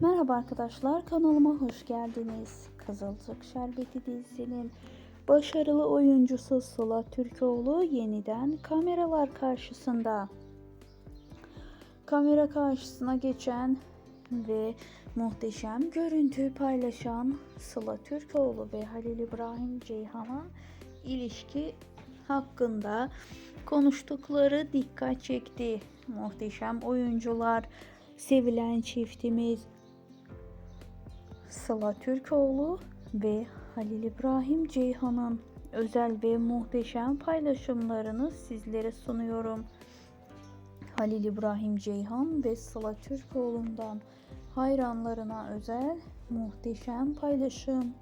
Merhaba arkadaşlar kanalıma hoş geldiniz. Kızılcık Şerbeti dizisinin başarılı oyuncusu Sıla Türkoğlu yeniden kameralar karşısında. Kamera karşısına geçen ve muhteşem görüntü paylaşan Sıla Türkoğlu ve Halil İbrahim Ceyhan'a ilişki hakkında konuştukları dikkat çekti. Muhteşem oyuncular, sevilen çiftimiz Sıla Türkoğlu ve Halil İbrahim Ceyhan'ın özel ve muhteşem paylaşımlarını sizlere sunuyorum. Halil İbrahim Ceyhan ve Sıla Türkoğlu'ndan hayranlarına özel muhteşem paylaşım.